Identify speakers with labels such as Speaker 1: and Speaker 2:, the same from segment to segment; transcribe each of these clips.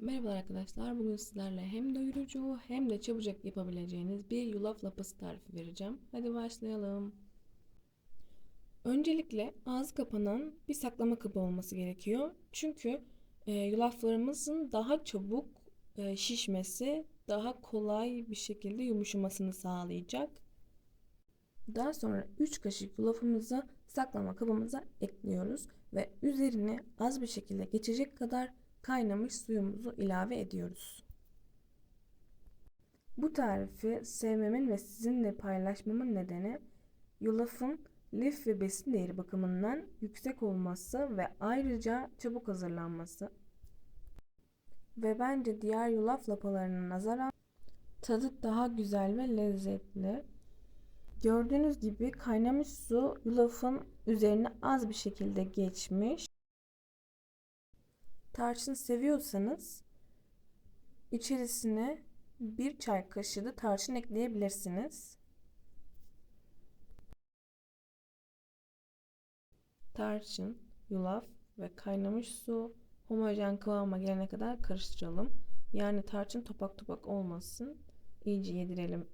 Speaker 1: Merhabalar arkadaşlar. Bugün sizlerle hem doyurucu hem de çabucak yapabileceğiniz bir yulaf lapası tarifi vereceğim. Hadi başlayalım. Öncelikle ağzı kapanan bir saklama kabı olması gerekiyor. Çünkü e, yulaflarımızın daha çabuk e, şişmesi, daha kolay bir şekilde yumuşamasını sağlayacak. Daha sonra 3 kaşık yulafımızı saklama kabımıza ekliyoruz ve üzerine az bir şekilde geçecek kadar kaynamış suyumuzu ilave ediyoruz. Bu tarifi sevmemin ve sizinle paylaşmamın nedeni yulafın lif ve besin değeri bakımından yüksek olması ve ayrıca çabuk hazırlanması. Ve bence diğer yulaf lapalarına nazaran tadı daha güzel ve lezzetli. Gördüğünüz gibi kaynamış su yulafın üzerine az bir şekilde geçmiş. Tarçın seviyorsanız içerisine bir çay kaşığı da tarçın ekleyebilirsiniz. Tarçın, yulaf ve kaynamış su homojen kıvama gelene kadar karıştıralım. Yani tarçın topak topak olmasın. İyice yedirelim.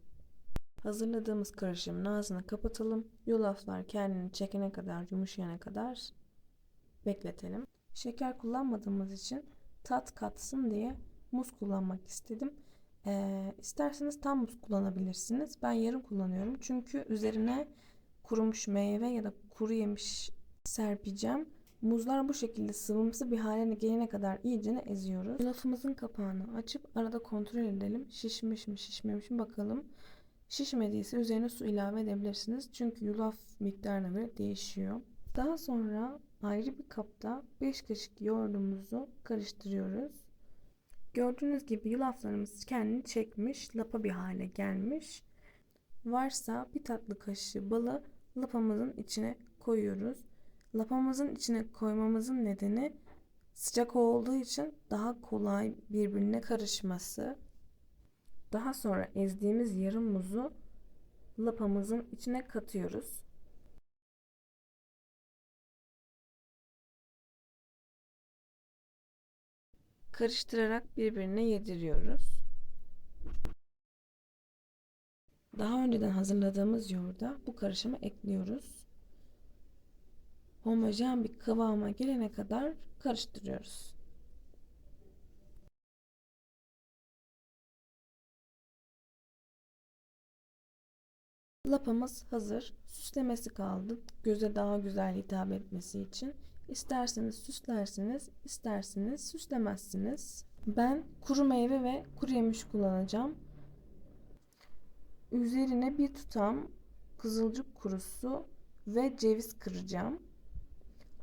Speaker 1: Hazırladığımız karışımın ağzını kapatalım. Yulaflar kendini çekene kadar, yumuşayana kadar bekletelim. Şeker kullanmadığımız için tat katsın diye muz kullanmak istedim. Ee, isterseniz tam muz kullanabilirsiniz. Ben yarım kullanıyorum. Çünkü üzerine kurumuş meyve ya da kuru yemiş serpeceğim. Muzlar bu şekilde sıvımsı bir haline gelene kadar iyicene eziyoruz. Yulafımızın kapağını açıp arada kontrol edelim. Şişmiş mi şişmemiş mi bakalım. Şişmediyse üzerine su ilave edebilirsiniz. Çünkü yulaf miktarına göre değişiyor. Daha sonra ayrı bir kapta 5 kaşık yoğurdumuzu karıştırıyoruz. Gördüğünüz gibi yulaflarımız kendini çekmiş, lapa bir hale gelmiş. Varsa bir tatlı kaşığı balı lapamızın içine koyuyoruz. Lapamızın içine koymamızın nedeni sıcak olduğu için daha kolay birbirine karışması. Daha sonra ezdiğimiz yarım muzu lapamızın içine katıyoruz. Karıştırarak birbirine yediriyoruz. Daha önceden hazırladığımız yoğurda bu karışımı ekliyoruz. Homojen bir kıvama gelene kadar karıştırıyoruz. Lapamız hazır. Süslemesi kaldı. Göze daha güzel hitap etmesi için. İsterseniz süslersiniz, isterseniz süslemezsiniz. Ben kuru meyve ve kuru yemiş kullanacağım. Üzerine bir tutam kızılcık kurusu ve ceviz kıracağım.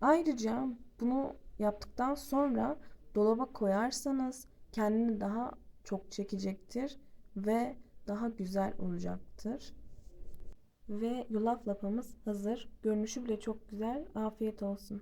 Speaker 1: Ayrıca bunu yaptıktan sonra dolaba koyarsanız kendini daha çok çekecektir ve daha güzel olacaktır. Ve yulaf lapamız hazır. Görünüşü bile çok güzel. Afiyet olsun.